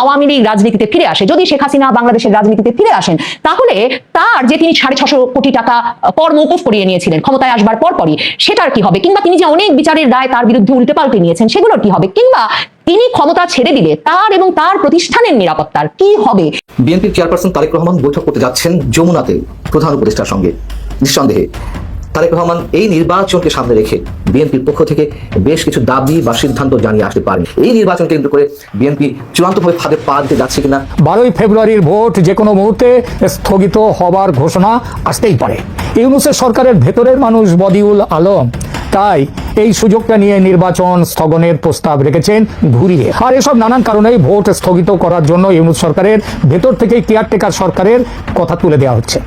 আওয়ামী লীগ রাজনীতিতে ফিরে আসে, যদি শেখ হাসিনা বাংলাদেশের রাজনীতিতে ফিরে আসেন, তাহলে তার যে তিনি সাড়ে ছশো কোটি টাকা কর মৌকুফ করিয়ে নিয়েছিলেন, ক্ষমতায় আসবার পরপরই, সেটার কি হবে? কিংবা তিনি যে অনেক বিচারের রায় তার বিরুদ্ধে উল্টে পাল্টে নিয়েছেন, সেগুলোর কি হবে? কিংবা তিনি ক্ষমতা ছেড়ে দিলে তার এবং তার প্রতিষ্ঠানের নিরাপত্তার কি হবে? বিএনপির চেয়ারপারসন তারেক রহমান বৈঠক করতে যাচ্ছেন যমুনাতে প্রধান উপদেষ্টার সঙ্গে, নিঃসন্দেহে। তারেক রহমান এই নির্বাচনকে সামনে রেখে বিএনপির পক্ষ থেকে বেশ কিছু দাবি বা সিদ্ধান্ত জানিয়ে আসতে পারেন। এই নির্বাচন কেন্দ্র করে বিএনপি চূড়ান্তভাবে ফাঁদে পা দিতে যাচ্ছে কিনা বারোই ফেব্রুয়ারির ভোট যে কোনো মুহূর্তে স্থগিত হবার ঘোষণা আসতেই পারে। ইউনুসের সরকারের ভেতরের মানুষ বদিউল আলম তাই এই সুযোগটা নিয়ে নির্বাচন স্থগনের প্রস্তাব রেখেছেন ঘুরিয়ে। আর এসব নানান কারণেই ভোট স্থগিত করার জন্য ইউনুস সরকারের ভেতর থেকে কেয়ারটেকার সরকারের কথা তুলে দেওয়া হচ্ছে।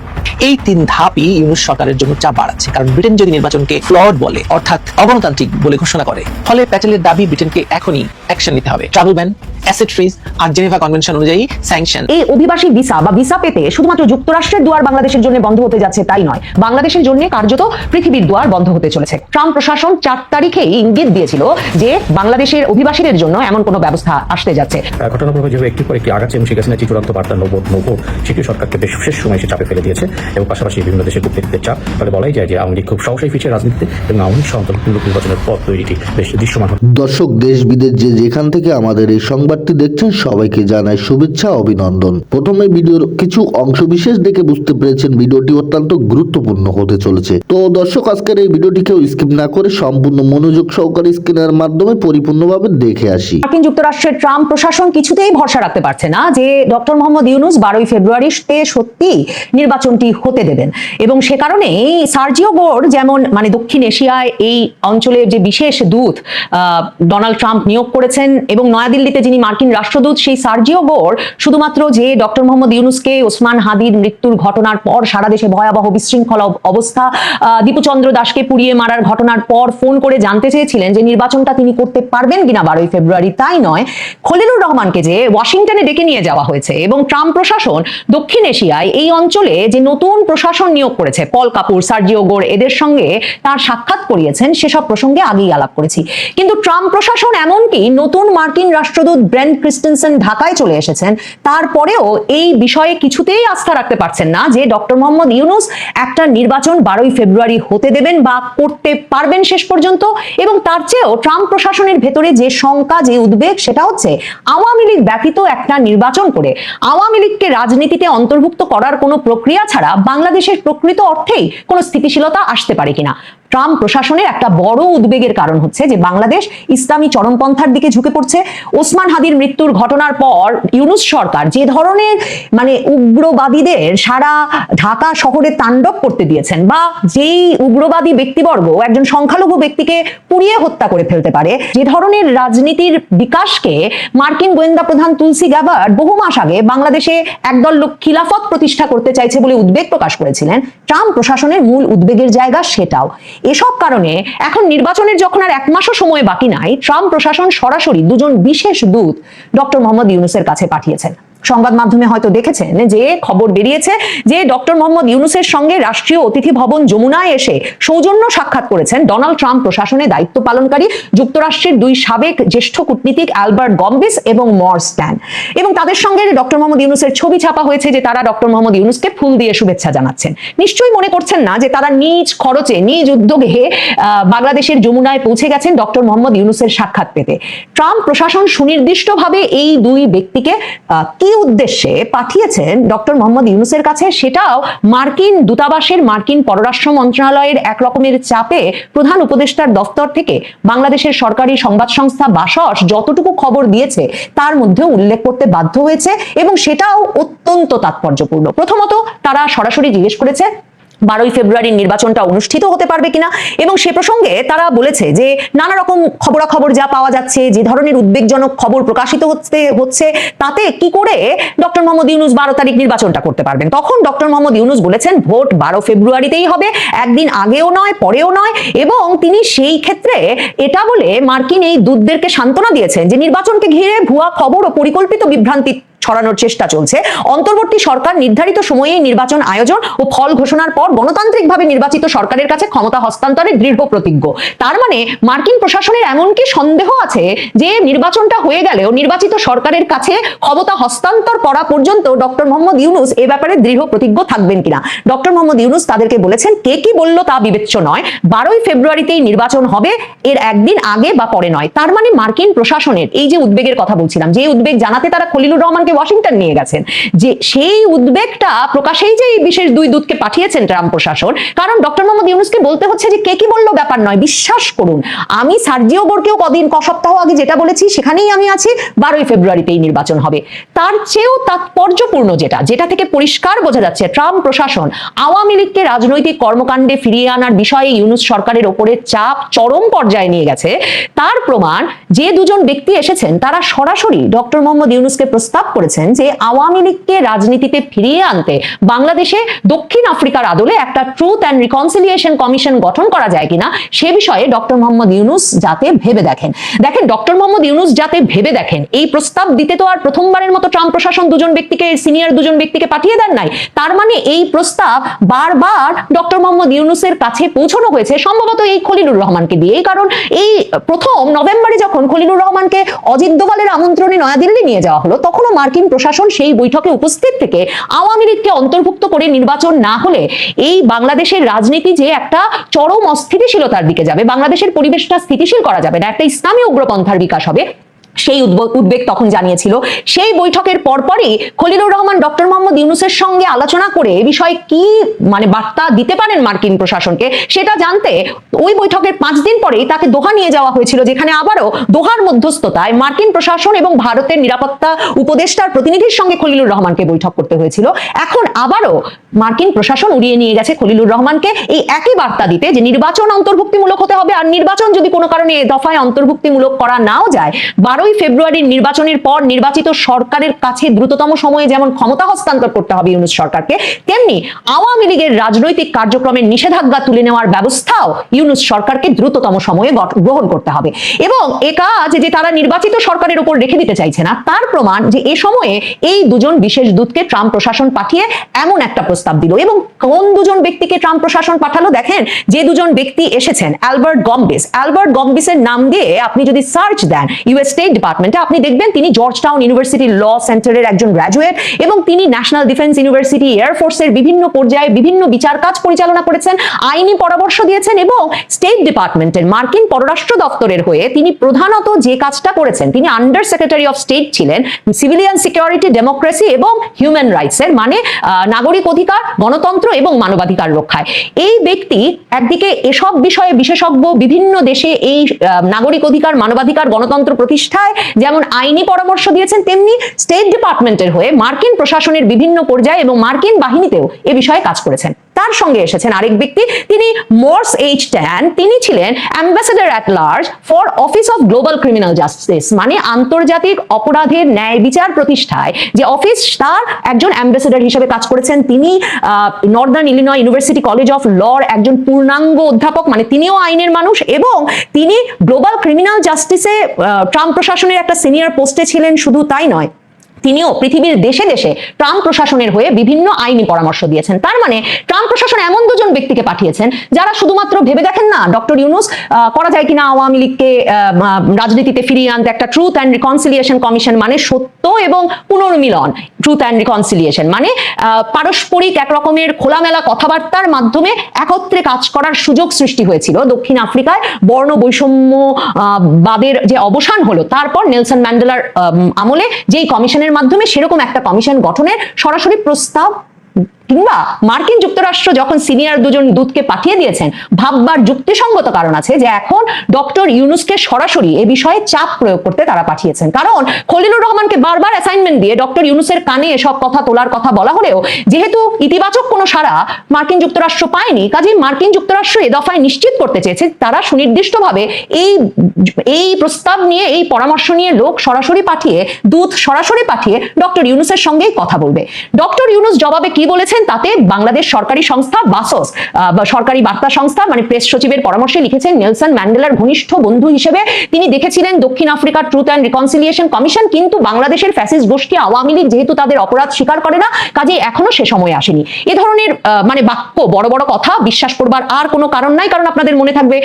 এই তিন ধাপই ইউনুস সরকারের জন্য চাপ বাড়াচ্ছে। কারণ ব্রিটেন যদি নির্বাচনকে ফ্লড বলে, অর্থাৎ অগণতান্ত্রিক বলে ঘোষণা করে, ফলে প্যাটেলের দাবি ব্রিটেনকে এখনই অ্যাকশন নিতে হবে। ট্রাভেল ব্যান অ্যাসেট ফ্রিজ আর জেনেভা কনভেনশন অনুযায়ী স্যাংশন এই অভিবাসী ভিসা বা ভিসা পেতে শুধুমাত্র যুক্তরাষ্ট্রের দুয়ার বাংলাদেশের জন্য বন্ধ হতে যাচ্ছে তাই নয়। বাংলাদেশের জন্য কার্যত পৃথিবীর দুয়ার বন্ধ হতে চলেছে। ট্রাম্প প্রশাসন চার তারিখেই ইঙ্গিত দিয়েছিল যে বাংলাদেশের অভিবাসীদের জন্য এমন কোনো ব্যবস্থা আসতে যাচ্ছে। ঘটনাপ্রবাহ যেভাবে একটি পর একটি আগাচ্ছে এবং শেখ হাসিনা যে চূড়ান্ত বার্তা নব নব সেটি সরকারকে বেশ শেষ সময় এসে চাপে ফেলে দিয়েছে এবং পাশাপাশি বিভিন্ন দেশের কূটনীতিদের চাপ। ফলে বলাই যায় যে আওয়ামী লীগ খুব সহসাই ফিরছে রাজনীতিতে এবং আওয়ামী লীগ সহ নির্বাচনের পথ তৈরিটি বেশ দৃশ্যমান দর্শক দেশ বিদেশ যে যেখান থেকে আমাদের এই সংবাদটি দেখছেন সবাইকে জানাই শুভেচ্ছা, অভিনন্দন। প্রথমে ভিডিওর কিছু অংশ বিশেষ দেখে বুঝতে পেরেছেন ভিডিওটি অত্যন্ত গুরুত্বপূর্ণ হতে চলেছে। তো দর্শক, আজকের এই ভিডিওটিকেও স্কিপ না করে সম্পূর্ণ মনোযোগ সহকারে স্ক্রিনের মাধ্যমে পরিপূর্ণভাবে দেখে আসি। মার্কিন যুক্তরাষ্ট্রের ট্রাম্প প্রশাসন কিছুতেই ভরসা রাখতে পারছে না যে ডক্টর মোহাম্মদ ইউনুস বারোই ফেব্রুয়ারিতে সত্যি নির্বাচনটি হতে দেবেন। এবং সে কারণে সার্জিও গোর যেমন মানে দক্ষিণ এশিয়ায় এই অঞ্চলের যে বিশেষ দূত ডোনাল্ড ট্রাম্প নিয়োগ করেছেন এবং নয়াদিল্লিতে যিনি মার্কিন রাষ্ট্রদূত সেই সার্জিও গোর শুধুমাত্র যে ডক্টর মোহাম্মদ ইউনুসকে ওসমান হাদির মৃত্যুর ঘটনার পর সারা দেশে ভয়াবহ বিশৃঙ্খলা অবস্থা দীপুচন্দ্র দাসকে পুড়িয়ে মারার ঘটনার পর ফোন করে জানতে চেয়েছিলেন যে নির্বাচনটা তিনি করতে পারবেন কিনা বারোই ফেব্রুয়ারি। তাই নয়, খলিলুর রহমানকে যে ওয়াশিংটনে ডেকে নিয়ে যাওয়া হয়েছে এবং ট্রাম্প প্রশাসন দক্ষিণ এশিয়ায় এই অঞ্চলে যে নতুন প্রশাসন নিয়োগ করেছে, পল কাপুর, সার্জিও গোর, এদের সঙ্গে তার সাক্ষাৎ করিয়েছেন, সেসব প্রসঙ্গে আগেই আলাপ করেছি। কিন্তু ট্রাম্প প্রশাসন এমনকি নতুন মার্কিন রাষ্ট্রদূত ব্রেন্ট ক্রিস্টেনসেন ঢাকায় চলে এসেছেন। তারপরেও এই বিষয়ে কিছুতেই আস্থা রাখতে পারছেন না যে ডক্টর মোহাম্মদ ইউনুস একটা নির্বাচন বারোই ফেব্রুয়ারি হতে দেবেন বা করতে পারবেন শেষ পর্যন্ত এবং তার চেয়েও ট্রাম্প প্রশাসনের ভেতরে যে শঙ্কা, যে উদ্বেগ, সেটা হচ্ছে আওয়ামী লীগ ব্যতীত একটা নির্বাচন করে আওয়ামী লীগকে রাজনীতিতে অন্তর্ভুক্ত করার কোনো প্রক্রিয়া ছাড়া বাংলাদেশের প্রকৃত অর্থেই কোনো স্থিতিশীলতা আসতে পারে কিনা। ট্রাম্প প্রশাসনের একটা বড় উদ্বেগের কারণ হচ্ছে যে বাংলাদেশ ইসলামী চরমপন্থার দিকে ঝুঁকে পড়ছে। ওসমান হাদির মৃত্যুর ঘটনার পর ইউনুস সরকার যে ধরনের মানে উগ্রবাদীদের সারা ঢাকা শহরে তাণ্ডব করতে দিয়েছেন বা যেই উগ্রবাদী ব্যক্তিবর্গ একজন সংখ্যালঘু ব্যক্তিকে পুড়িয়ে হত্যা করে ফেলতে পারে, যে ধরনের রাজনীতির বিকাশকে মার্কিন গোয়েন্দা প্রধান তুলসী গ্যাবার্ড বহু মাস আগে বাংলাদেশে একদল লোক খিলাফত প্রতিষ্ঠা করতে চাইছে বলে উদ্বেগ প্রকাশ করেছিলেন। ট্রাম্প প্রশাসনের মূল উদ্বেগের জায়গা সেটাও। এসব কারণে এখন নির্বাচনের যখন আর এক মাসও সময় বাকি নাই, ট্রাম্প প্রশাসন সরাসরি দুজন বিশেষ দূত ডক্টর মোহাম্মদ ইউনুসের কাছে পাঠিয়েছেন। সংবাদ মাধ্যমে হয়তো দেখেছেন যে খবর বেরিয়েছে যে ডক্টর মোহাম্মদ ইউনুসের সঙ্গে রাষ্ট্রীয় অতিথি ভবন যমুনায় এসে সৌজন্য সাক্ষাৎ করেছেন ডোনাল্ড ট্রাম্প প্রশাসনে দায়িত্ব পালনকারী যুক্তরাষ্ট্রের দুই সাবেক জ্যেষ্ঠ কূটনীতিক অ্যালবার্ট গম্বিস এবং মরস্ট্যান এবং তাদের সঙ্গে ডক্টর মোহাম্মদ ইউনুসের ছবি ছাপা হয়েছে যে তারা ডক্টর মোহাম্মদ ইউনুসকে ফুল দিয়ে শুভেচ্ছা জানাচ্ছেন। নিশ্চয়ই মনে করছেন না যে তারা নিজ খরচে, নিজ উদ্যোগে বাংলাদেশের যমুনায় পৌঁছে গেছেন ডক্টর মোহাম্মদ ইউনুসের সাক্ষাৎ পেতে। ট্রাম্প প্রশাসন সুনির্দিষ্টভাবে এই দুই ব্যক্তিকে কি উদ্দেশ্যে পাঠিয়েছেন ডক্টর মোহাম্মদ ইউনুসের কাছে। সেটাও মার্কিন দূতাবাসের মার্কিন পররাষ্ট্র মন্ত্রণালয়ের এক রকমের চাপে প্রধান উপদেষ্টার দফতর থেকে বাংলাদেশের সরকারি সংবাদ সংস্থা বাসস যতটুকু খবর দিয়েছে, তার মধ্যে উল্লেখ করতে বাধ্য হয়েছে এবং সেটাও অত্যন্ত তাৎপর্যপূর্ণ। প্রথমত তারা সরাসরি জিজ্ঞেস করেছে বারোই ফেব্রুয়ারির নির্বাচনটা অনুষ্ঠিত হতে পারবে কিনা? এবং সে প্রসঙ্গে তারা বলেছে যে নানা রকম খবরাখবর যা পাওয়া যাচ্ছে, যে ধরনের উদ্বেগজনক খবর প্রকাশিত হচ্ছে হচ্ছে, তাতে কি করে ডক্টর মোহাম্মদ ইউনুস বারো তারিখ নির্বাচনটা করতে পারবেন? তখন ডক্টর মোহাম্মদ ইউনুস বলেছেন, ভোট বারো ফেব্রুয়ারিতেই হবে, একদিন আগেও নয়, পরেও নয়, এবং তিনি সেই ক্ষেত্রে এটা বলে মার্কিন এই দূতদেরকে সান্ত্বনা দিয়েছেন যে নির্বাচনকে ঘিরে ভুয়া খবর ও পরিকল্পিত বিভ্রান্তি ছড়ানোর চেষ্টা চলছে। অন্তর্বর্তী সরকার নির্ধারিত সময়ে নির্বাচন আয়োজন ও ফল ঘোষণার পর গণতান্ত্রিকভাবে নির্বাচিত সরকারের কাছে ক্ষমতা হস্তান্তরে দৃঢ় প্রতিজ্ঞ। তার মানে মার্কিন প্রশাসনের এমনকি সন্দেহ আছে যে নির্বাচনটা হয়ে গেলেও নির্বাচিত সরকারের কাছে ক্ষমতা হস্তান্তর করা পর্যন্ত ডক্টর মোহাম্মদ ইউনুস এ ব্যাপারে দৃঢ় প্রতিজ্ঞ থাকবেন কিনা? ডক্টর মোহাম্মদ ইউনুস তাদেরকে বলেছেন, কে কি বলল তা বিবেচ্য নয়। বারোই ফেব্রুয়ারিতেই নির্বাচন হবে, এর একদিন আগে বা পরে নয়। তার মানে মার্কিন প্রশাসনের, এই যে উদ্বেগের কথা বলছিলাম, যে উদ্বেগ জানাতে তারা খলিলুর রহমানকে ওয়াশিংটন নিয়ে গেছেন যে সেই উদ্বেগটা প্রকাশেই যে এই বিশেষ দুই দূতকে পাঠিয়েছেন ট্রাম্প প্রশাসন, কারণ ডক্টর মোহাম্মদ ইউনুসকে বলতে হচ্ছে যে কে কি বলল ব্যাপার নয়, বিশ্বাস করুন। আমি সার্জিও বোর্ডকেও কদিন, ক সপ্তাহ আগে যেটা বলেছি সেখানেই আমি আছি, বারোই ফেব্রুয়ারিতেই নির্বাচন হবে। তার চেয়েও তাৎপর্যপূর্ণ যেটা যেটা থেকে পরিষ্কার বোঝা যাচ্ছে, ট্রাম্প প্রশাসন আওয়ামী লীগকে রাজনৈতিক কর্মকাণ্ডে ফিরিয়ে আনার বিষয়ে ইউনুস সরকারের ওপরে চাপ চরম পর্যায়ে নিয়ে গেছে। তার প্রমাণ যে দুজন ব্যক্তি এসেছেন, তারা সরাসরি ডক্টর মোহাম্মদ ইউনুসকে প্রস্তাব করেছেন যে আওয়ামী লীগকে রাজনীতিতে ফিরিয়ে আনতে বাংলাদেশে দক্ষিণ আফ্রিকার আদলে একটা ট্রুথ অ্যান্ড রিকনসিলিয়েশন কমিশন গঠন করা যায় কিনা সে বিষয়ে ডক্টর মোহাম্মদ ইউনুস যাতে ভেবে দেখেন। দেখেন, ডক্টর মোহাম্মদ ইউনুস যাতে ভেবে দেখেন, এই প্রস্তাব দিতে তো আর প্রথমবারের মতো ট্রাম্প প্রশাসন দুজন ব্যক্তিকে, সিনিয়র দুজন ব্যক্তিকে পাঠিয়ে দেন নাই। তার মানে এই প্রস্তাব বারবার ডক্টর মোহাম্মদ ইউনুসের কাছে পৌঁছানো হয়েছে, সম্ভবত এই খলিলুর রহমানকে দিয়ে কারণ এই প্রথম নভেম্বরে যখন খলিলুর রহমানকে অজিত দোভালের আমন্ত্রণে নয়াদিল্লি নিয়ে যাওয়া হলো, তখনও মার্কিন প্রশাসন সেই বৈঠকে উপস্থিত থেকে আওয়ামী লীগকে অন্তর্ভুক্ত করে নির্বাচন না হলে এই বাংলাদেশের রাজনীতি যে একটা চরম অস্থিতিশীলতার দিকে যাবে, বাংলাদেশের পরিবেশটা স্থিতিশীল করা যাবে না, একটা ইসলামী উগ্রপন্থার বিকাশ হবে সেই উদ্বেগ তখন জানিয়েছিল। সেই বৈঠকের পরপরই খলিলুর রহমান ডক্টর মোহাম্মদ ইউনুসের সঙ্গে আলোচনা করে এ বিষয়ে কি মানে বার্তা দিতে পারেন মার্কিন প্রশাসনকে সেটা জানতে ওই বৈঠকের পাঁচ দিন পরেই তাকে দোহা নিয়ে যাওয়া হয়েছিল, যেখানে আবারও দোহার মধ্যস্থতায় মার্কিন প্রশাসন এবং ভারতের নিরাপত্তা উপদেষ্টার প্রতিনিধির সঙ্গে খলিলুর রহমানকে বৈঠক করতে হয়েছিল। এখন আবারও মার্কিন প্রশাসন উড়িয়ে নিয়ে গেছে খলিলুর রহমানকে। এই একই বার্তা দিতে যে নির্বাচন অন্তর্ভুক্তিমূলক হতে হবে, আর নির্বাচন যদি কোনো কারণে এ দফায় অন্তর্ভুক্তিমূলক করা নাও যায় বারোই ফেব্রুয়ারির নির্বাচনের পর নির্বাচিত সরকারের কাছে দ্রুততম সময়ে যেমন ক্ষমতা হস্তান্তর করতে হবে ইউনুস সরকারকে, তেমনি আওয়ামী লীগের রাজনৈতিক কার্যক্রমের নিষেধাজ্ঞা তুলে নেওয়ার ব্যবস্থাও ইউনুস সরকারকে দ্রুততম সময়ে গ্রহণ করতে হবে। এবং এ কাজ যে তারা নির্বাচিত সরকারের উপর রেখে দিতে চাইছে না, তার প্রমাণ যে এ সময়ে এই দুজন বিশেষ দূতকে ট্রাম্প প্রশাসন পাঠিয়ে এমন একটা প্রস্তাব দিল। এবং কোন দুজন ব্যক্তিকে ট্রাম্প প্রশাসন পাঠালো দেখেন, যে দুজন ব্যক্তি এসেছেন, অ্যালবার্ট গম্বিস। অ্যালবার্ট গম্বিসের নাম দিয়ে আপনি যদি সার্চ দেন ইউএস স্টেট ডিপার্টমেন্টে আপনি দেখবেন তিনি জর্জ টাউন ইউনিভার্সিটি ল সেন্টারের একজন গ্র্যাজুয়েট এবং তিনি ন্যাশনাল ডিফেন্স ইউনিভার্সিটি এয়ারফোর্সের বিভিন্ন পর্যায়ে বিভিন্ন বিচার কাজ পরিচালনা করেছেন, আইনি পরামর্শ দিয়েছেন এবং স্টেট ডিপার্টমেন্টের মার্কিন পররাষ্ট্র দপ্তরের হয়ে তিনি প্রধানত যে কাজটা করেছেন, তিনি আন্ডার সেক্রেটারি অফ স্টেট ছিলেন সিভিলিয়ান সিকিউরিটি ডেমোক্রেসি এবং হিউম্যান রাইটস এর মানে নাগরিক অধিকার, গণতন্ত্র এবং মানবাধিকার রক্ষায়। এই ব্যক্তি একদিকে এসব বিষয়ে বিশেষজ্ঞ বিভিন্ন দেশে এই নাগরিক অধিকার, মানবাধিকার, গণতন্ত্র প্রতিষ্ঠায় যেমন আইনি পরামর্শ দিয়েছেন, তেমনি স্টেট ডিপার্টমেন্টের হয়ে মার্কিন প্রশাসনের বিভিন্ন পর্যায়ে এবং মার্কিন বাহিনীতেও এ বিষয়ে কাজ করেছেন। তার সঙ্গে এসেছেন আরেক ব্যক্তি, তিনি মোর্স এইচ ট্যান। তিনি ছিলেন ambassador at large for office of global criminal justice মানে আন্তর্জাতিক অপরাধের ন্যায় বিচার প্রতিষ্ঠায়। যে অফিস তার একজন অ্যাম্বাসেডার হিসেবে কাজ করেছেন, তিনি Northern Illinois University College of লর একজন পূর্ণাঙ্গ অধ্যাপক মানে তিনিও আইনের মানুষ, এবং তিনি গ্লোবাল ক্রিমিনাল জাস্টিসে ট্রাম্প প্রশাসনের একটা সিনিয়র পোস্টে ছিলেন, শুধু তাই নয়। তিনিও পৃথিবীর দেশে দেশে ট্রাম্প প্রশাসনের হয়ে বিভিন্ন আইনি পরামর্শ দিয়েছেন। তার মানে ট্রাম্প প্রশাসন এমন দুজন ব্যক্তিকে পাঠিয়েছেন যারা শুধুমাত্র ভেবে দেখেন না ডক্টর ইউনুস করা যায় কিনা আওয়ামী লীগকে রাজনীতিতে ফিরিয়ে আনতে একটা ট্রুথ অ্যান্ড রিকনসিলিয়েশন কমিশন মানে সত্য এবং পুনর্মিলন। ট্রুথ অ্যান্ড রিকনসিলিয়েশন মানে পারস্পরিক এক রকমের খোলামেলা কথাবার্তার মাধ্যমে একত্রে কাজ করার সুযোগ সৃষ্টি হয়েছিল। দক্ষিণ আফ্রিকায় বর্ণ বৈষম্য বাদের যে অবসান হলো তারপর নেলসন ম্যান্ডেলার আম, আমলে যেই কমিশনের মাধ্যমে সেরকম একটা কমিশন গঠনের সরাসরি প্রস্তাব কিংবা মার্কিন যুক্তরাষ্ট্র যখন সিনিয়র দুজন দূতকে পাঠিয়ে দিয়েছেন, ভাববার যুক্তিসঙ্গত কারণ আছে যে এখন ডক্টর ইউনুসকে সরাসরি এ বিষয়ে চাপ প্রয়োগ করতে তারা পাঠিয়েছেন। কারণ খলিলুর রহমানকে বারবার অ্যাসাইনমেন্ট দিয়ে ডক্টর ইউনুসের কানে এসব কথা তোলার কথা বলা হলেও, যেহেতু ইতিবাচক কোনো সারা মার্কিন যুক্তরাষ্ট্র পায়নি, কাজেই মার্কিন যুক্তরাষ্ট্র এ দফায় নিশ্চিত করতে চেয়েছে, তারা সুনির্দিষ্টভাবে এই এই প্রস্তাব নিয়ে, এই পরামর্শ নিয়ে লোক সরাসরি পাঠিয়ে, দূত সরাসরি পাঠিয়ে ডক্টর ইউনুসের সঙ্গেই কথা বলবে। ডক্টর ইউনুস জবাবে কি বলেছেন? তাতে বাংলাদেশ সরকারি সংস্থা বাসস সরকারি বার্তা সংস্থা মানে প্রেস সচিবের পরামর্শে লিখেছেন নেলসন ম্যান্ডেলার ঘনিষ্ঠ বন্ধু হিসেবে। তিনি দেখেছিলেন দক্ষিণ আফ্রিকার ট্রুথ অ্যান্ড রিকনসিলিয়েশন কমিশন, কিন্তু বাংলাদেশের ফ্যাসিস্ট গোষ্ঠী আওয়ামী লীগ যেহেতু তাদের অপরাধ স্বীকার করে না কাজে এখনও সে সময় আসেনি। এ ধরনের মানে বাক্য, বড় বড় কথা বিশ্বাস করবার আর কোনো কারণ নাই, কারণ আপনাদের মনে থাকবে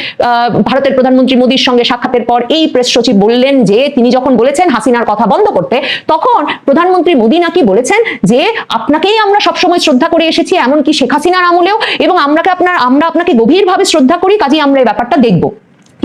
ভারতের প্রধানমন্ত্রী মোদীর সঙ্গে সাক্ষাতের পর এই প্রেস সচিব বললেন যে, তিনি যখন বলেছেন হাসিনার কথা বন্ধ করতে, তখন প্রধানমন্ত্রী মোদী নাকি বলেছেন যে, আপনাকেই আমরা সবসময় শ্রদ্ধা করে এসেছি, এমনকি শেখ হাসিনার আমলেও, এবং আমরা আপনার, আমরা আপনাকে গভীরভাবে শ্রদ্ধা করি, কাজেই আমরা এই ব্যাপারটা দেখব।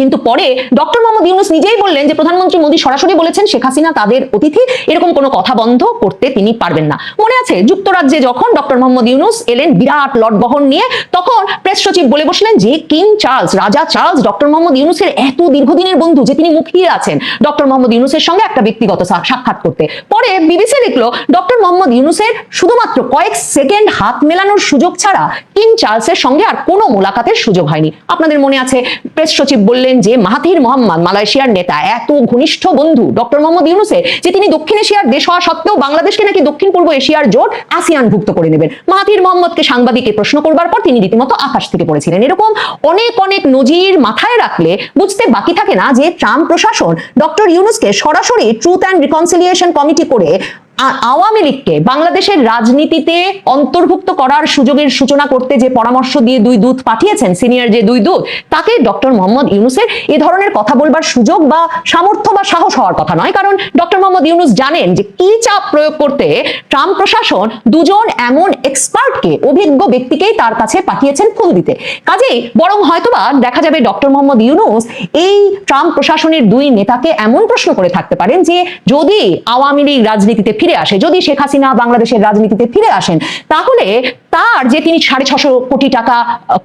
কিন্তু পরে ডক্টর মোহাম্মদ ইউনুস নিজেই বললেন যে প্রধানমন্ত্রী মোদী সরাসরি বলেছেন শেখ হাসিনা তাদের অতিথি, এরকম কোনো কথা বন্ধ করতে তিনি পারবেন না। মনে আছে যুক্তরাজ্যে যখন ডক্টর মোহাম্মদ ইউনুস এলেন বিরাট লট বহন নিয়ে, তখন প্রেস সচিব বলে বসলেন যে কিং চার্লস, রাজা চার্লস, ডক্টর মোহাম্মদ ইউনুসের এত দীর্ঘদিনের বন্ধু যে তিনি মুখিয়ে আছেন ডক্টর মোহাম্মদ ইউনুসের সঙ্গে একটা ব্যক্তিগত সাক্ষাৎ করতে। পরে বিবিসি লিখলো, ডক্টর মোহাম্মদ ইউনুসের শুধুমাত্র কয়েক সেকেন্ড হাত মেলানোর সুযোগ ছাড়া কিং চার্লসের সঙ্গে আর কোনো মোলাকাতের সুযোগ হয়নি। আপনাদের মনে আছে প্রেস সচিব বললেন যে মাহাথির মোহাম্মদ, মালয়েশিয়ার নেতা, এত ঘনিষ্ঠ বন্ধু ডক্টর মোহাম্মদ ইউনুসের যে তিনি দক্ষিণ এশিয়ার দেশ হওয়া সত্ত্বেও বাংলাদেশকে নাকি দক্ষিণ পূর্ব এশিয়ার জোট আসিয়ান ভুক্ত করে নেবেন। মাহাথির মোহাম্মদকে সাংবাদিকে প্রশ্ন করবার পর তিনি রীতিমতো আকাশ থেকে পড়েছিলেন। এরকম অনেক অনেক নজির মাথায় রাখলে বুঝতে বাকি থাকে না যে ট্রাম্প প্রশাসন ডক্টর ইউনুসকে সরাসরি ট্রুথ অ্যান্ড রিকনসিলিয়েশন কমিটি করে আ- আওয়ামী লীগকে বাংলাদেশের রাজনীতিতে অন্তর্ভুক্ত করার সুযোগের সূচনা করতে যে পরামর্শ দিয়ে দুই দূত পাঠিয়েছেন, সিনিয়র যে দুই দূত, তাকে ডক্টর মোহাম্মদ ইউনুসের এ ধরনের কথা বলবার সুযোগ বা সামর্থ্য বা সাহস হওয়ার কথা নয়। কারণ ডক্টর মোহাম্মদ ইউনুস জানেন যে কি চাপ প্রয়োগ করতে ট্রাম্প প্রশাসন দুজন এমন এক্সপার্টকে অভিজ্ঞ ব্যক্তিকেই তার কাছে পাঠিয়েছেন ফুল দিতে। কাজেই বরং হয়তোবা দেখা যাবে ডক্টর মোহাম্মদ ইউনুস এই ট্রাম্প প্রশাসনের দুই নেতাকে এমন প্রশ্ন করে থাকতে পারেন যে যদি আওয়ামী লীগ রাজনীতিতে ফিরে আসে। যদি শেখ হাসিনা বাংলাদেশের রাজনীতিতে ফিরে আসেন, তাহলে তার যে তিনি সাড়ে ছশো কোটি টাকা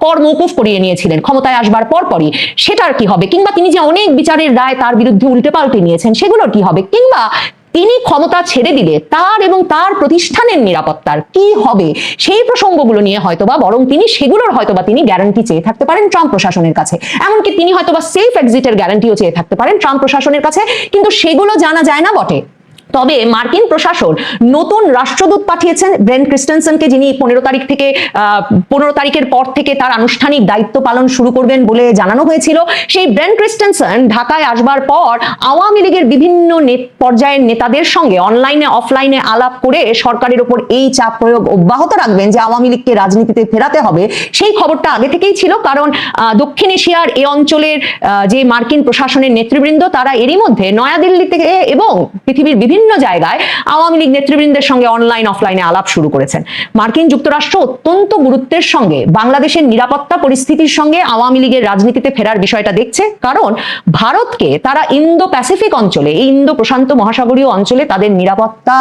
কর মৌকুফ করিয়ে নিয়েছিলেন, ক্ষমতায় আসবার পরপরই, সেটার কি হবে? কিংবা তিনি যে অনেক বিচারের রায় তার বিরুদ্ধে উল্টে পাল্টে নিয়েছেন, সেগুলোর কি হবে? কিংবা তিনি ক্ষমতা ছেড়ে দিলে তার এবং তার প্রতিষ্ঠানের নিরাপত্তার কি হবে? সেই প্রসঙ্গগুলো নিয়ে হয়তোবা, বরং তিনি সেগুলোর হয়তোবা তিনি গ্যারান্টি চেয়ে থাকতে পারেন ট্রাম্প প্রশাসনের কাছে। এমনকি তিনি হয়তোবা সেফ এক্সিটের গ্যারান্টিও চেয়ে থাকতে পারেন ট্রাম্প প্রশাসনের কাছে, কিন্তু সেগুলো জানা যায় না বটে। তবে মার্কিন প্রশাসন নতুন রাষ্ট্রদূত পাঠিয়েছেন ব্রেন ক্রিস্টেনসনকে, যিনি পনেরো তারিখ থেকে পনেরো তারিখের পর থেকে তার আনুষ্ঠানিক দায়িত্ব পালন শুরু করবেন বলে জানানো হয়েছিল। সেই ব্রেন ক্রিস্টেনসন ঢাকায় আসবার পর আওয়ামী লীগের বিভিন্ন পর্যায়ের নেতাদের সঙ্গে অনলাইনে, অফলাইনে আলাপ করে সরকারের ওপর এই চাপ প্রয়োগ অব্যাহত রাখবেন যে আওয়ামী লীগকে রাজনীতিতে ফেরাতে হবে। সেই খবরটা আগে থেকেই ছিল, কারণ দক্ষিণ এশিয়ার এ অঞ্চলের যে মার্কিন প্রশাসনের নেতৃবৃন্দ, তারা এরই মধ্যে নয়াদিল্লি থেকে এবং পৃথিবীর বিভিন্ন জায়গায় আওয়ামী লীগ নেতৃবৃন্দের সঙ্গে অনলাইন অফলাইনে আলাপ শুরু করেছেন। মার্কিন যুক্তরাষ্ট্র অত্যন্ত গুরুত্বের সঙ্গে বাংলাদেশের নিরাপত্তা পরিস্থিতির সঙ্গে আওয়ামী লীগের রাজনীতিতে ফেরার বিষয়টা দেখছে। কারণ ভারতকে তারা ইন্দো প্যাসিফিক অঞ্চলে, এই ইন্দো প্রশান্ত মহাসাগরীয় অঞ্চলে তাদের নিরাপত্তা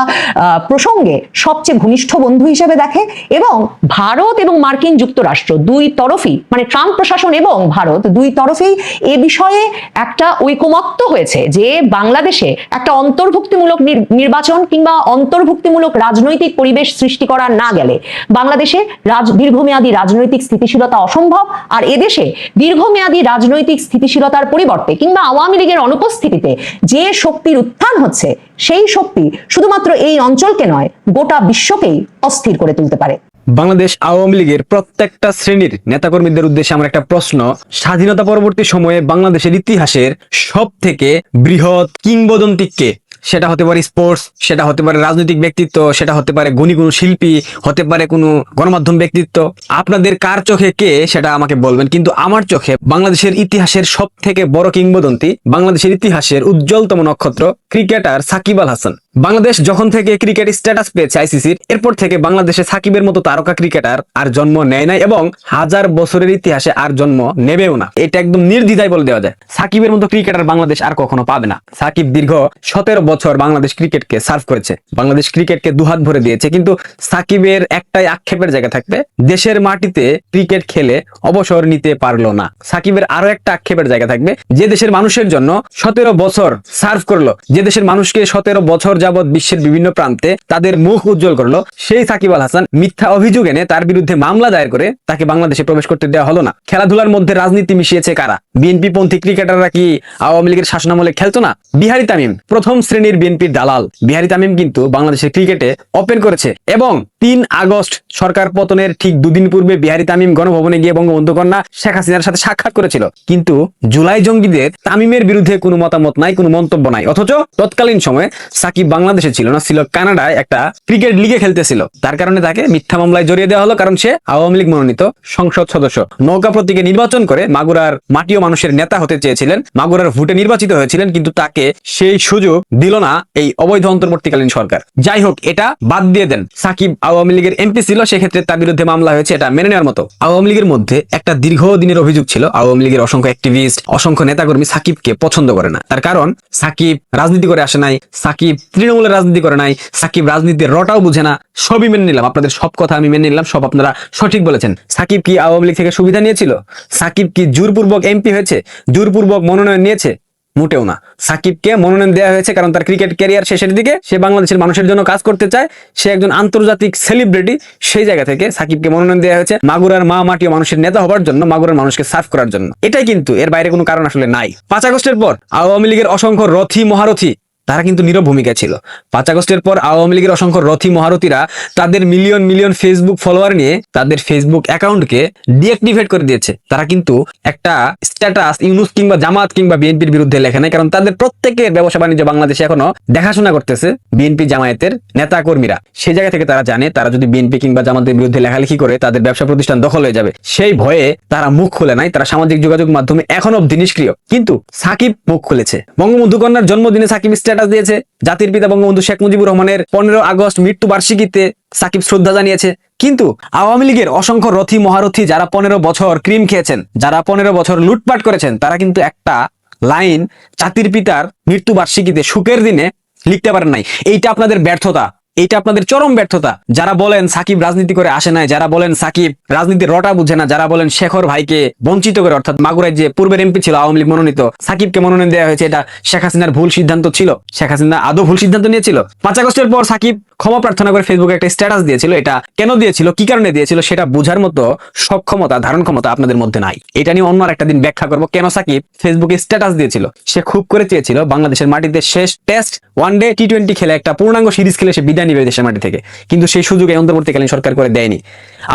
প্রসঙ্গে সবচেয়ে ঘনিষ্ঠ বন্ধু হিসেবে দেখে এবং ভারত এবং মার্কিন যুক্তরাষ্ট্র দুই তরফই মানে ট্রাম্প প্রশাসন এবং ভারত দুই তরফেই এ বিষয়ে একটা ঐকমত্য হয়েছে যে বাংলাদেশে একটা অন্তর্ভুক্তিমূলক নির্বাচন কিংবা অন্তর্ভুক্তিমূলক রাজনৈতিক পরিবেশ সৃষ্টি করা না গেলে বাংলাদেশে রাজ দীর্ঘমেয়াদী রাজনৈতিক স্থিতিশীলতা অসম্ভব, আর এদেশে দীর্ঘমেয়াদী রাজনৈতিক স্থিতিশীলতার পরিবর্তে কিংবা আওয়ামী লীগের অনুপস্থিতিতে যে শক্তির উত্থান হচ্ছে, সেই শক্তি শুধুমাত্র এই অঞ্চলকে নয়, গোটা বিশ্বকেই অস্থির করে তুলতে পারে। বাংলাদেশ আওয়ামী লীগের প্রত্যেকটা শ্রেণির নেতাকর্মীদের উদ্দেশ্যে আমার একটা প্রশ্ন, স্বাধীনতা পরবর্তী সময়ে বাংলাদেশের ইতিহাসের সব থেকে বৃহৎ কিংবদন্তি কে? সেটা হতে পারে স্পোর্টস সেটা হতে পারে রাজনৈতিক ব্যক্তিত্ব, সেটা হতে পারে গুণী কোনো শিল্পী, হতে পারে কোনো গণমাধ্যম ব্যক্তিত্ব। আপনাদের কার চোখে কে সেটা আমাকে বলবেন, কিন্তু আমার চোখে বাংলাদেশের ইতিহাসের সব থেকে বড় কিংবদন্তি, বাংলাদেশের ইতিহাসের উজ্জ্বলতম নক্ষত্র ক্রিকেটার সাকিব আল হাসান। বাংলাদেশ যখন থেকে ক্রিকেট স্ট্যাটাস পেয়েছে আইসিসির এরপর থেকে বাংলাদেশে সাকিবের মতো তারকা ক্রিকেটার আর জন্ম নেয় নাই এবং হাজার বছরের ইতিহাসে আর জন্ম নেবেও না। এটা একদম নির্দ্বিধায় বলে দেওয়া যায়। সাকিবের মতো ক্রিকেটার বাংলাদেশ আর কখনো পাবে না। সাকিব দীর্ঘ সতেরো বছর বাংলাদেশ ক্রিকেটকে সার্ভ করেছে। বাংলাদেশ ক্রিকেটকে দুহাত ভরে দিয়েছে। কিন্তু সাকিবের একটাই আক্ষেপের জায়গা থাকবে, দেশের মাটিতে ক্রিকেট খেলে অবসর নিতে পারল না। সাকিবের আরও একটা আক্ষেপের জায়গা থাকবে, যে দেশের মানুষের জন্য সতেরো বছর সার্ভ করল, যে দেশের মানুষকে সতেরো বছর যাবৎ বিশ্বের বিভিন্ন প্রান্তে তাদের মুখ উজ্জ্বল করল। সেই সাকিব আল হাসান মিথ্যা অভিযোগ এনে তার বিরুদ্ধে মামলা দায়ের করে তাকে বাংলাদেশে প্রবেশ করতে দেওয়া হলো না। খেলাধুলার মধ্যে রাজনীতি মিশিয়েছে কারা? বিএনপি পন্থী ক্রিকেটাররা কি আওয়ামী লীগের শাসনামলে খেলতো না? বিহারি তামিম, প্রথম শ্রেণির বিএনপির দালাল। বিহারি তামিম কিন্তু বাংলাদেশের ক্রিকেটে ওপেন করেছে এবং তিন আগস্ট সরকার পতনের ঠিক দুদিন পূর্বে বিহারি তামিম গণভবনে গিয়ে বঙ্গবন্ধু কন্যা শেখ হাসিনার সাথে সাক্ষাৎ করেছিল। কিন্তু জুলাই জঙ্গিদের তামিমের বিরুদ্ধে কোনো মতামত নাই, কোনো মন্তব্য নাই। অথচ তৎকালীন সময়ে সাকিব বাংলাদেশে ছিল না, ছিল কানাডায় একটা ক্রিকেট লিগে খেলতেছিল। তার কারণে তাকে মিথ্যা মামলায় জড়িয়ে দেওয়া হলো, কারণ সে আওয়ামী লীগ মনোনীত সংসদ সদস্য। নৌকা প্রতীকে নির্বাচন করে মাগুরার মাটিও মানুষের নেতা হতে চেয়েছিলেন। মাগুরার ভোটে নির্বাচিত হয়েছিলেন, কিন্তু তাকে সেই সুযোগ দিল না এই অবৈধ অন্তর্বর্তীকালীন সরকার। যাই হোক, এটা বাদ দিয়ে দেন। সাকিব আওয়ামী লীগের এমপি ছিল, সেক্ষেত্রে তার বিরুদ্ধে মামলা হয়েছে, এটা মেনে নেওয়ার মতো। আওয়ামী লীগের মধ্যে একটা দীর্ঘদিনের অভিযোগ ছিল, আওয়ামী লীগের অসংখ্য অ্যাক্টিভিস্ট অসংখ্য নেতাকর্মী সাকিবকে পছন্দ করে না। তার কারণ, সাকিব রাজনীতি করে আসে নাই, সাকিব তৃণমূলের রাজনীতি করে নাই, সাকিব রাজনীতির রটাও বুঝে না, সবই মেনে নিলাম। আপনাদের সব কথা আমি মেনে নিলাম, সব আপনারা সঠিক বলেছেন। সাকিব কি আওয়ামী লীগ থেকে সুবিধা নিয়েছিল? সাকিব কি জোরপূর্বক এমপি হয়েছে, জোরপূর্বক মনোনয়ন নিয়েছে? মোটেও না। সাকিবকে মনোনয়ন দেওয়া হয়েছে কারণ তার ক্রিকেট ক্যারিয়ার শেষের দিকে। সে বাংলাদেশের মানুষের জন্য কাজ করতে চায়। সে একজন আন্তর্জাতিক সেলিব্রিটি। সেই জায়গা থেকে সাকিবকে মনোনয়ন দেওয়া হয়েছে মাগুরার মা মাটি মানুষের নেতা হবার জন্য, মাগুরার মানুষকে সার্ভ করার জন্য। এটাই কিন্তু এর বাইরে কোনো কারণ আসলে নাই। পাঁচ আগস্টের পর আওয়ামী লীগের অসংখ্য রথী, মহারথী তারা কিন্তু নীরব ভূমিকা ছিল। পাঁচ আগস্টের পর আওয়ামী লীগের অসংখ্য রথী মহারথীরা তাদের মিলিয়ন মিলিয়ন ফেসবুক ফলোয়ার নিয়ে তাদের ফেসবুক অ্যাকাউন্টকে ডিঅ্যাক্টিভেট করে দিয়েছে। তারা কিন্তু একটা স্ট্যাটাস ইউনুস কিংবা জামাত কিংবা বিএনপির বিরুদ্ধে লেখে নাই, কারণ তাদের প্রত্যেকের ব্যবসা বাণিজ্য বাংলাদেশে এখনও দেখাশোনা করতেছে বিএনপি জামায়াতের নেতা কর্মীরা সেই জায়গা থেকে তারা জানে, তারা যদি বিএনপি কিংবা জামাতের বিরুদ্ধে লেখালেখি করে, তাদের ব্যবসা প্রতিষ্ঠান দখল হয়ে যাবে। সেই ভয়ে তারা মুখ খুলে নাই, তারা সামাজিক যোগাযোগ মাধ্যমে এখন অব্দি নিষ্ক্রিয়। কিন্তু সাকিব মুখ খুলেছে। বঙ্গবন্ধু কন্যার জন্মদিনে সাকিব দিয়েছে। জাতির পিতা বঙ্গবন্ধু শেখ মুজিবুর রহমানের পনেরো আগস্ট মৃত্যু বার্ষিকীতে সাকিব শ্রদ্ধা জানিয়েছে। কিন্তু আওয়ামী লীগের অসংখ্য রথী মহারথী যারা পনেরো বছর ক্রিম খেয়েছেন, যারা পনেরো বছর লুটপাট করেছেন, তারা কিন্তু একটা লাইন জাতির পিতার মৃত্যু বার্ষিকীতে সুখের দিনে লিখতে পারেন নাই। এইটা আপনাদের ব্যর্থতা। এইটা আপনাদের চরম ব্যর্থতা। যারা বলেন সাকিব রাজনীতি করে আসে নাই, যারা বলেন সাকিব রাজনীতির রটা বুঝে না, যারা বলেন শেখর ভাইকে বঞ্চিত করে, অর্থাৎ মাগুরায় যে পূর্বের এমপি ছিল, আওয়ামী লীগ মনোনীত, সাকিবকে মনোনয়ন দেওয়া হয়েছে, এটা শেখ হাসিনার ভুল সিদ্ধান্ত ছিল। শেখ হাসিনা আদৌ ভুল সিদ্ধান্ত নিয়েছিল? পাঁচ আগস্টের পর সাকিব ক্ষমা প্রার্থনা করে ফেসবুকে একটা স্ট্যাটাস দিয়েছিল, এটা কেন দিয়েছিল, কি কারণে দিয়েছিল, সেটা বোঝার মতো সক্ষমতা ধারণ ক্ষমতা আপনাদের মধ্যে নাই। এটা নিয়ে অন্য একটা দিন ব্যাখ্যা করব, কেন সাকিব ফেসবুকে স্ট্যাটাস দিয়েছিল? সে খুব করে চেয়েছিল, বাংলাদেশের মাটিতে শেষ test one day T twenty খেলে, একটা পূর্ণাঙ্গ সিরিজ খেলে সে বিদায় নিবে দেশের মাটি থেকে। কিন্তু সেই সুযোগ এই অন্তর্বর্তীকালীন সরকার করে দেয়নি।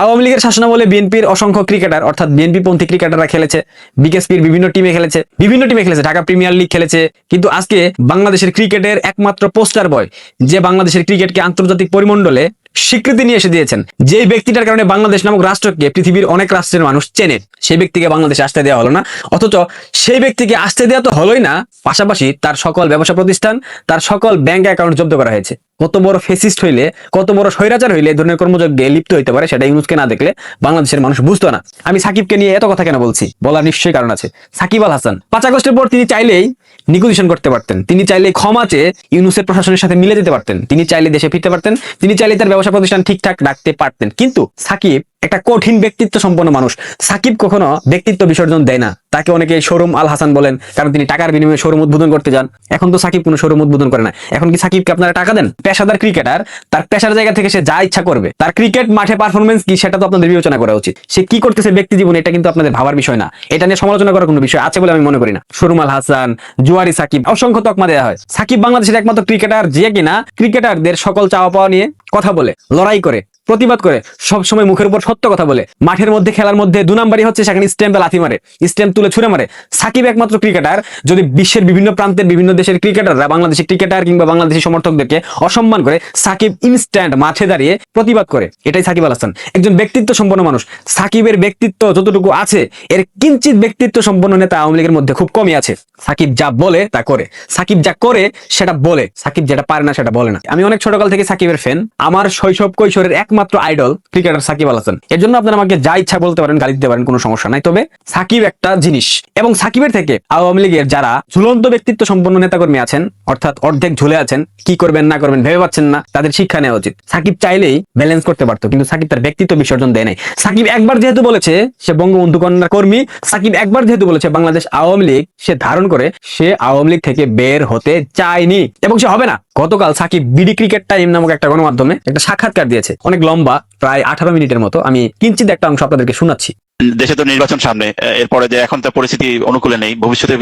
আওয়ামী লীগের শাসনামলে বিএনপির অসংখ্য ক্রিকেটার, অর্থাৎ বিএনপি পন্থী ক্রিকেটাররা খেলেছে, বিকেএসপির বিভিন্ন টিমে খেলেছে, বিভিন্ন টিমে খেলেছে, ঢাকা প্রিমিয়ার লিগ খেলেছে। কিন্তু আজকে বাংলাদেশের ক্রিকেটের একমাত্র পোস্টার বয়, যে বাংলাদেশের ক্রিকেটকে আন্তর্জাতিক পরিমণ্ডলে স্বীকৃতি নিয়ে এসে দিয়েছেন। যে ব্যক্তিটার কারণে বাংলাদেশ নামক রাষ্ট্রকে পৃথিবীর অনেক রাষ্ট্রের মানুষ চেনে, সেই ব্যক্তিকে বাংলাদেশে আসতে দেওয়া হলো না। অথচ সেই ব্যক্তিকে আসতে দেওয়া তো হলোই না, পাশাপাশি তার সকল ব্যবসা প্রতিষ্ঠান, তার সকল ব্যাংক অ্যাকাউন্ট জব্দ করা হয়েছে। কত বড় ফেসিস্ট হইলে, কত বড় স্বৈরাচার হইলে ধরনের কর্মযজ্ঞে লিপ্ত হইতে পারে সেটা ইউনুসকে না দেখলে বাংলাদেশের মানুষ বুঝতো না। আমি সাকিবকে নিয়ে এত কথা কেন বলছি? বলার নিশ্চয়ই কারণ আছে। সাকিব আল হাসান। পাঁচ আগস্টের পর তিনি চাইলেই নিগোসিয়েশন করতে পারতেন। তিনি চাইলে ক্ষমা চেয়ে ইউনুসের প্রশাসনের সাথে মিলে যেতে পারতেন। তিনি চাইলে দেশে ফিরতে পারতেন। তিনি চাইলে তার ব্যবসা প্রতিষ্ঠান ঠিকঠাক রাখতে পারতেন। কিন্তু সাকিব একটা কঠিন ব্যক্তিত্ব সম্পন্ন মানুষ। সাকিব কখনো ব্যক্তিত্ব বিসর্জন দেয় না। তাকে অনেকে শোরুম আল হাসান বলেন, কারণ তিনি টাকার বিনিময়ে শোরুম উদ্বোধন করতে যান। এখন তো সাকিব কোনো শোরুম উদ্বোধন করে না। এখন কি সাকিবকে আপনারা টাকা দেন? পেশাদার ক্রিকেটার, তার পেশার জায়গা থেকে সে যা ইচ্ছা করবে। তার ক্রিকেট মাঠে পারফরমেন্স কি, সেটা তো আপনাদের বিবেচনা করা উচিত। সে কি করতেছে ব্যক্তি জীবনে, এটা কিন্তু আপনাদের ভাবার বিষয় না। এটা নিয়ে সমালোচনা করার কোনো বিষয় আছে বলে আমি মনে করি না। শোরুম আল হাসান, জুয়ারি সাকিব, অসংখ্য তকমা দেওয়া হয়। সাকিব বাংলাদেশের একমাত্র ক্রিকেটার যে কিনা, ক্রিকেটারদের সকল চাওয়া পাওয়া নিয়ে কথা বলে, লড়াই করে। প্রতিবাদ করে। সব সময় মুখের উপর সত্য কথা বলে। মাঠের মধ্যে খেলার মধ্যে দু নাম্বারই হচ্ছে সেখানে স্ট্যাম্পে লাথি মারে। স্ট্যাম্প তুলে ছুড়ে মারে। সাকিব একমাত্র ক্রিকেটার। যদি বিশ্বের বিভিন্ন প্রান্তের বিভিন্ন দেশের ক্রিকেটাররা, বাংলাদেশের ক্রিকেটার কিংবা বাংলাদেশি সমর্থকদেরকে অসম্মান করে, সাকিব ইনস্ট্যান্ট মাঠে দাঁড়িয়ে প্রতিবাদ করে। এটাই সাকিব আল হাসান। একজন ব্যক্তিত্ব সম্পন্ন মানুষ। সাকিবের ব্যক্তিত্ব যতটুকু আছে, এর কিঞ্চিত ব্যক্তিত্ব সম্পন্ন নেতা আওয়ামী লীগের মধ্যে খুব কমই আছে। সাকিব যা বলে, তা করে। সাকিব যা করে, সেটা বলে। সাকিব যেটা পারে না, সেটা বলে না। আমি অনেক ছোটকাল থেকে সাকিবের ফ্যান আমার শৈশব কৈশোরের একমাত্র আইডল ক্রিকেটার সাকিব আল হাসান। এর জন্য আপনারা আমাকে যা ইচ্ছা বলতে পারেন গালি দিতে পারেন, কোনো সমস্যা নাই। তবে সাকিব একটা জিনিস। এবং সাকিবের থেকে আওয়ামী লীগের যারা ঝুলন্ত ব্যক্তিত্ব সম্পন্ন নেতাকর্মী আছেন, অর্থাৎ অর্ধেক ঝুলে আছেন, কি করবেন, না করবেন, ভেবে পাচ্ছেন না, তাদের শিক্ষা নেওয়া উচিত। সাকিব চাইলেই ব্যালেন্স করতে পারতো, কিন্তু সাকিব তার ব্যক্তিত্ব বিসর্জন দেয় নাই। সাকিব একবার যেহেতু বলেছে, সে বঙ্গবন্ধু কন্যার কর্মী, সাকিব একবার যেহেতু বলেছে, বাংলাদেশ আওয়ামী লীগ সে ধারণ করে, সে আওয়ামী লীগ থেকে বের হতে চায়নি। এবং সে হবে না। গতকাল সাকিব বিডি ক্রিকেট টাইম নামক একটা গণমাধ্যমে একটা সাক্ষাৎকার দিয়েছে। অনেক লম্বা প্রায় আঠারো মিনিটের মতো। আমি কিঞ্চিত একটা অংশ আপনাদেরকে শোনাচ্ছি। দেশে তো নির্বাচন সামনে এরপরে যে এখন তো পরিস্থিতি অনুকূলে নেই ভবিষ্যতে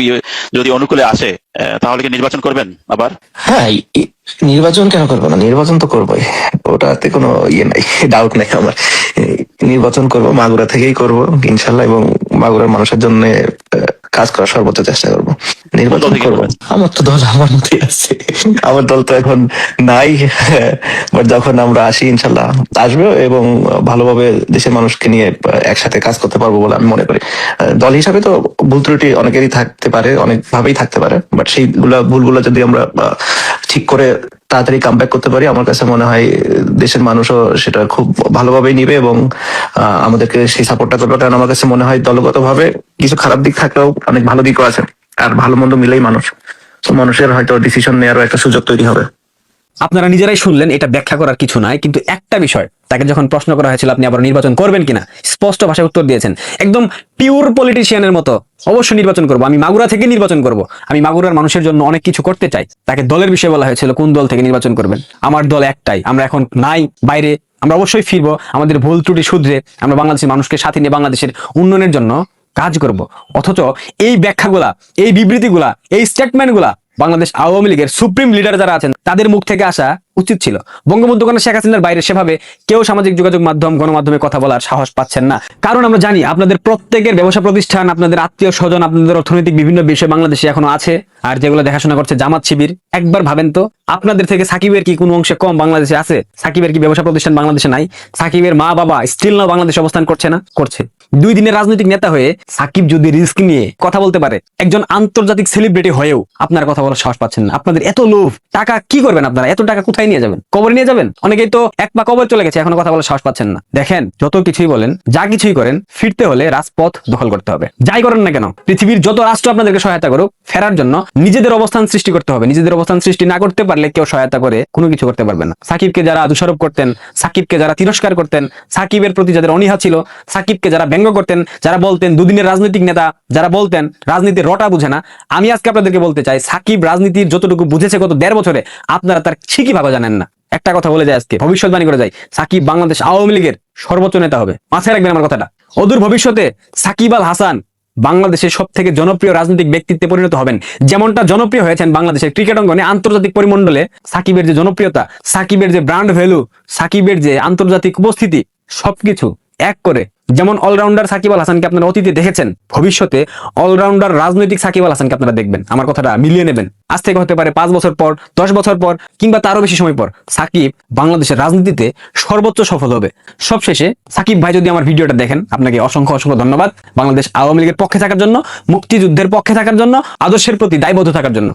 যদি অনুকূলে আসে আহ, তাহলে কি নির্বাচন করবেন আবার? হ্যাঁ নির্বাচন কেন করব না? নির্বাচন তো করবোই। ওটাতে কোনো ইয়ে নাই ডাউট নাই আমার। নির্বাচন করব মাগুরা থেকেই করব ইনশাল্লাহ এবং মাগুরার মানুষের জন্য কাজ করার সর্বোচ্চ চেষ্টা করব। নির্বাচন করব? আমার তো দল আমার মতোই আছে। আমার দল তো এখন নাই বাট যখন আমরা আসি ইনশাল্লাহ আসবে এবং ভালোভাবে দেশের মানুষকে নিয়ে একসাথে কাজ করতে পারব বলে আমি মনে করি। দল হিসাবে তো ভুল ত্রুটি অনেকেরই থাকতে পারে অনেক ভাবেই থাকতে পারে বাট সেইগুলা ভুলগুলো যদি আমরা ঠিক করে তাড়াতাড়ি কাম ব্যাক করতে পারি আমার কাছে মনে হয় দেশের মানুষও সেটা খুব ভালোভাবেই নিবে এবং আহ, আমাদেরকে সেই সাপোর্টটা করবে। কারণ আমার কাছে মনে হয় দলগতভাবে কিছু খারাপ দিক থাকলেও অনেক ভালো দিকও আছে। আর ভালো মন্দ মিলেই মানুষ। তো মানুষের হয়তো ডিসিশন নেওয়ারও একটা সুযোগ তৈরি হবে। আপনারা নিজেরাই শুনলেন, এটা ব্যাখ্যা করার কিছু নাই, কিন্তু একটা বিষয়, তাকে যখন প্রশ্ন করা হয়েছিল, আপনি আবার নির্বাচন করবেন কিনা, স্পষ্ট ভাষায় উত্তর দিয়েছেন। একদম পিওর পলিটিশিয়ানের মতো, অবশ্যই নির্বাচন করব। আমি মাগুরা থেকে নির্বাচন করব। আমি মাগুরার মানুষের জন্য অনেক কিছু করতে চাই। তাকে দলের বিষয়ে বলা হয়েছিল, কোন দল থেকে নির্বাচন করবেন? আমার দল একটাই। আমরা এখন নাই, বাইরে, আমরা অবশ্যই ফিরবো। আমাদের ভুল ত্রুটি শুধরে আমরা বাংলাদেশের মানুষকে সাথে নিয়ে বাংলাদেশের উন্নয়নের জন্য কাজ করব। অথচ এই ব্যাখ্যাগুলা, এই বিবৃতিগুলা, এই স্টেটমেন্টগুলা বাংলাদেশ আওয়ামী লীগের সুপ্রিম লিডার যারা আছেন, তাদের মুখ থেকে আসা উচিত ছিল। বঙ্গবন্ধু কন্যা শেখ হাসিনার বাইরে সেভাবে কেউ সামাজিক যোগাযোগ মাধ্যম, গণমাধ্যমে কথা বলার সাহস পাচ্ছেন না। কারণ আমরা জানি আপনাদের প্রত্যেকের ব্যবসা প্রতিষ্ঠান, আপনাদের আত্মীয় স্বজন, আপনাদের অর্থনৈতিক বিভিন্ন বিষয় বাংলাদেশে এখনও আছে, আর যেগুলো দেখাশোনা করছে জামাত শিবির। একবার ভাবেন তো, আপনাদের থেকে সাকিবের কি কোনো অংশে কম বাংলাদেশে আছে? সাকিবের কি ব্যবসা প্রতিষ্ঠান বাংলাদেশে নাই? সাকিবের মা, বাবা স্টিল নাও বাংলাদেশে অবস্থান করছে না? করছে। দুই দিনের রাজনৈতিক নেতা হয়ে সাকিব যদি রিস্ক নিয়ে কথা বলতে পারে, একজন আন্তর্জাতিক সেলিব্রিটি হয়েও আপনার কথা বলার সাহস পাচ্ছেন না। আপনাদের এত লোভ, টাকা কি করবেন আপনারা? এত টাকা কোথায় নিয়ে যাবেন? কবর নিয়ে যাবেন? অনেকেই তো এক পা কবর চলে গেছে, এখনও কথা বলার সাহস পাচ্ছেন না। দেখেন, যত কিছুই বলেন, যা কিছুই করেন, ফিরতে হলে রাজপথ দখল করতে হবে। যাই করেন না কেন, পৃথিবীর যত রাষ্ট্র আপনাদেরকে সহায়তা করুক, ফেরার জন্য নিজেদের অবস্থান সৃষ্টি করতে হবে। নিজেদের অবস্থান সৃষ্টি না করতে পারলে কেউ সহায়তা করে কোনো কিছু করতে পারবে না। সাকিবকে যারা দোষারোপ করতেন, সাকিবকে যারা তিরস্কার করতেন, সাকিবের প্রতি যাদের অনীহা ছিল, সাকিবকে যারা ব্যঙ্গ করতেন, যারা বলতেন, দুদিনের রাজনৈতিক নেতা যারা বলতেন, রাজনীতির রটা বুঝে না। আমি আজকে আপনাদেরকে বলতে চাই, সাকিব রাজনীতির যতটুকু বুঝেছে গত দেড় বছরে, আপনারা তার ঠিকই ভাবে জানেন না। একটা কথা বলে যায় আজকে, ভবিষ্যৎবাণী করে যায় সাকিব বাংলাদেশ আওয়ামী লীগের সর্বোচ্চ নেতা হবে। মাথায় রাখবেন আমার কথাটা। অদূর ভবিষ্যতে সাকিব আল হাসান বাংলাদেশের সব থেকে জনপ্রিয় রাজনৈতিক ব্যক্তিত্বে পরিণত হবেন। যেমনটা জনপ্রিয় হয়েছেন বাংলাদেশের ক্রিকেট অঙ্গনে আন্তর্জাতিক পরিমণ্ডলে সাকিবের যে জনপ্রিয়তা, সাকিবের যে ব্র্যান্ড ভ্যালু সাকিবের যে আন্তর্জাতিক উপস্থিতি, সবকিছু এক করে। যেমন অলরাউন্ডার সাকিব আল হাসানকে আপনারা অতীতে দেখেছেন, ভবিষ্যতে অলরাউন্ডার রাজনৈতিক সাকিব আল হাসানকে আপনারা দেখবেন। আমার কথাটা মিলিয়ে নেবেন। আজ থেকে হতে পারে পাঁচ বছর পর, দশ বছর পর, কিংবা তারও বেশি সময় পর, সাকিব বাংলাদেশের রাজনীতিতে সর্বোচ্চ সফল হবে। সবশেষে, সাকিব ভাই যদি আমার ভিডিওটা দেখেন, আপনাকে অসংখ্য অসংখ্য ধন্যবাদ। বাংলাদেশ আওয়ামী লীগের পক্ষে থাকার জন্য, মুক্তিযুদ্ধের পক্ষে থাকার জন্য, আদর্শের প্রতি দায়বদ্ধ থাকার জন্য।